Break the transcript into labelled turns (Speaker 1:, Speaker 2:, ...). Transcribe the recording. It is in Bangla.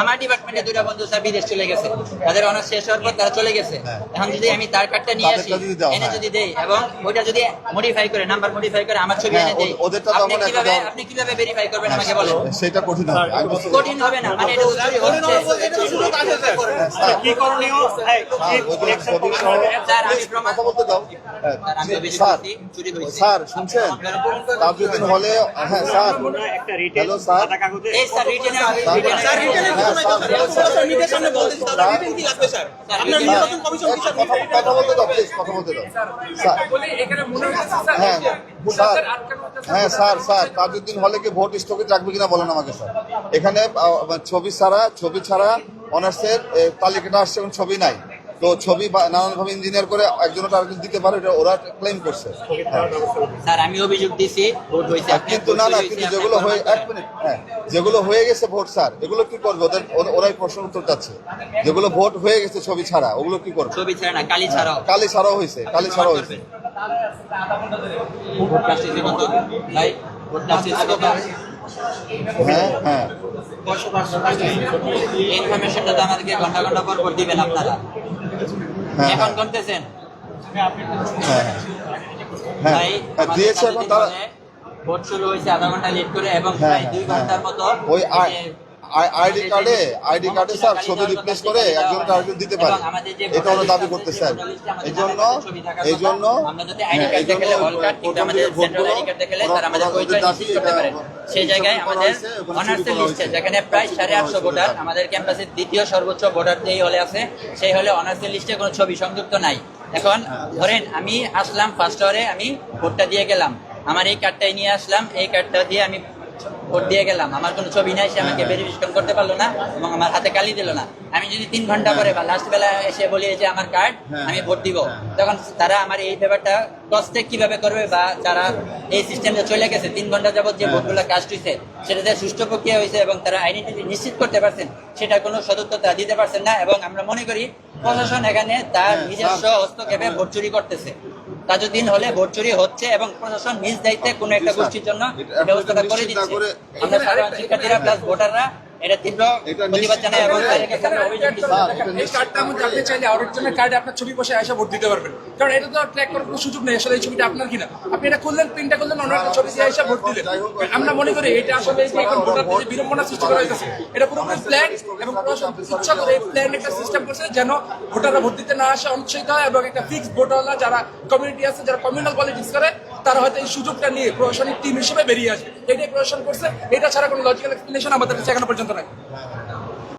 Speaker 1: আমার ডিপার্টমেন্টে দুইটা বন্ধু স্যার বিদেশ চলে গেছে। তাদের অনার্স শেষ হওয়ার পর তারা চলে গেছে।
Speaker 2: হ্যাঁ।
Speaker 1: এখন যদি আমি তার কার্ডটা নিয়ে আসি এনে
Speaker 2: হ্যাঁ।
Speaker 1: যদি দেই এবং ওইটা যদি মডিফাই করে নাম্বার মডিফাই করে আমার ছবি
Speaker 2: হ্যাঁ,
Speaker 1: এনে দেই
Speaker 2: ওদেরটা তো আমার
Speaker 1: কীভাবে আপনি কীভাবে ভেরিফাই করবেন আমাকে বলেন?
Speaker 2: সেটা কঠিন হবে।
Speaker 1: কঠিন হবে না মানে এটা হচ্ছে
Speaker 2: স্যার,
Speaker 3: কি করণীয়? হ্যাঁ,
Speaker 2: স্যার,
Speaker 1: আমি প্রমাণ
Speaker 2: বলতে দাও। হ্যাঁ,
Speaker 1: স্যার,
Speaker 2: শুনছেন? তাজউদ্দিন হলে হ্যাঁ স্যার।
Speaker 3: একটা রিটেল
Speaker 2: হ্যালো, স্যার।
Speaker 1: এই স্যার রিটেনে
Speaker 2: স্যার,
Speaker 1: রিটেনে
Speaker 2: হ্যাঁ, কথা বলতে দাও কথা বলতে দাও।
Speaker 4: মনে
Speaker 2: হ্যাঁ স্যার হ্যাঁ স্যার স্যার তাজউদ্দিন হলে কি ভোট স্থগিত রাখবে কিনা বলেন আমাকে স্যার। এখানে ছবি ছাড়া ছবি ছাড়া অনার্সের তালিকাটা আসছে এবং ছবি নাই। তো ছবি নানানভাবে ইঞ্জিনিয়ার করে একজনটা আরেকজন দিতে পারে এটা ওরা ক্লেম করছে। হ্যাঁ।
Speaker 1: স্যার আমি অভিযোগ দিছি ভোট হয়েছে
Speaker 2: কিন্তু না না কিন্তু যেগুলো হয়ে এক মিনিট হ্যাঁ যেগুলো হয়ে গেছে ভোট স্যার এগুলো কি করবে? ওদের ওরাই প্রশ্ন উত্তর চাচ্ছে। যেগুলো ভোট হয়ে গেছে ছবি ছাড়া ওগুলো কি করবে?
Speaker 1: ছবি ছাড়া না কালি ছাড়াও।
Speaker 2: কালি ছাড়াও হয়েছে কালি ছাড়াও হয়েছে।
Speaker 1: ভোট আসতেছে কত? ভাই ভোট আসতেছে কত?
Speaker 2: হ্যাঁ হ্যাঁ।
Speaker 1: ইনফরমেশনটা তো আমাদেরকে ঘণ্টা ঘণ্টা পর পর দিবেন আপনারা।
Speaker 2: হ্যাঁ
Speaker 1: এখন
Speaker 2: হ্যাঁ।
Speaker 1: করতেছেন?
Speaker 2: হ্যাঁ হ্যাঁ হ্যাঁ।
Speaker 1: ভাই
Speaker 2: হ্যাঁ, দিয়েছে এবং তারা
Speaker 1: ভোট শুরু হয়েছে আধা ঘণ্টা লেট করে এবং প্রায় দুই ঘণ্টার মতো
Speaker 2: ওই আইডি কার্ডে আইডি কার্ডে স্যার ছবি রিপ্লেস করে একজন দিতে পারে এটা দাবি
Speaker 1: লিস্ট
Speaker 2: স্যার। এই জন্য এই জন্য এই
Speaker 1: করতে সেই জায়গায় আমাদের অনার্সের লিস্টে যেখানে প্রায় সাড়ে আটশো ভোটার। আমাদের ক্যাম্পাসের দ্বিতীয় সর্বোচ্চ ভোটার যেই হলে আছে সেই হলে অনার্সের লিস্টে কোনো ছবি সংযুক্ত নাই। এখন
Speaker 2: হ্যাঁ।
Speaker 1: ধরেন আমি আসলাম ফার্স্ট আওয়ারে আমি ভোটটা দিয়ে গেলাম। আমার এই কার্ডটাই নিয়ে আসলাম এই কার্ডটা দিয়ে আমি ভোট দিয়ে গেলাম। আমার কোনো ছবি নাই সে আমাকে ভেরিফিকেশন করতে পারল না এবং আমার হাতে কালি দিল না। আমি যদি তিন ঘণ্টা পরে বা লাস্ট বেলা এসে বলি যে আমার কার্ড
Speaker 2: হ্যাঁ,
Speaker 1: আমি
Speaker 2: হ্যাঁ,
Speaker 1: ভোট দিব।
Speaker 2: হ্যাঁ, হ্যাঁ।
Speaker 1: তখন তারা আমার এই ব্যাপারটা ক্রস চেক কীভাবে করবে বা যারা এই সিস্টেমে চলে গেছে তিন ঘণ্টা যাবত যে
Speaker 2: হ্যাঁ,
Speaker 1: ভোটগুলো কাস্ট হয়েছে সেটাতে সুষ্ঠু প্রক্রিয়া হয়েছে এবং তারা আইডেন্টিটি নিশ্চিত করতে পারছেন সেটা কোনো সদুত্ততা দিতে পারছেন না। এবং আমরা মনে করি প্রশাসন এখানে তার
Speaker 2: হ্যাঁ,
Speaker 1: নিজস্ব। হস্তক্ষেপে ভোট চুরি করতেছে। তাজুদ্দিন হলে ভোট চুরি হচ্ছে এবং প্রশাসন নিজ দায়িত্বে কোনো একটা গোষ্ঠীর জন্য ব্যবস্থাটা করে দিচ্ছে। আমরা সাধারণ শিক্ষার্থীরা প্লাস ভোটাররা এটা তীব্র প্রতিবাদ জানাই এবং
Speaker 2: করে-
Speaker 1: তাদের কাছে আমরা অভিযোগ দিচ্ছি।
Speaker 2: স্যার, এটা
Speaker 4: এই কার্ডটা আমি জানতে চাইলে আরেকজনের কার্ডে আপনার ছবি বসে এসে ভোট দিতে পারবেন। কারণ এটা তো ট্র্যাক করার কোনো সুযোগ নেই আসলে এই ছবিটা আপনার কিনা। আপনি এটা করলেন প্রিন্টটা করলেন অন্য একটা ছবি দিয়ে এসে ভোট দিলেন। আমরা মনে করি এটা আসলে এই যে এখন ভোটারদের যে বিড়ম্বনা সৃষ্টি করা হয়েছে এটা পুরোপুরি প্ল্যান এবং ইচ্ছা করে এই প্ল্যান একটা সিস্টেম করছে যেন ভোটাররা ভোট দিতে না আসে অনুৎসাহিত হয় এবং একটা ফিক্সড ভোটাররা যারা কমিউনিটি আছে যারা কমিউনাল পলিটিক্স করে তারা হয়তো এই সুযোগটা নিয়ে প্রশাসনিক টিম হিসেবে বেরিয়ে আসবে। এটাই প্রশাসন করছে। এটা ছাড়া কোনো লজিক্যাল এক্সপ্লেনেশন আমাদের কাছে এখনও পর্যন্ত নাই।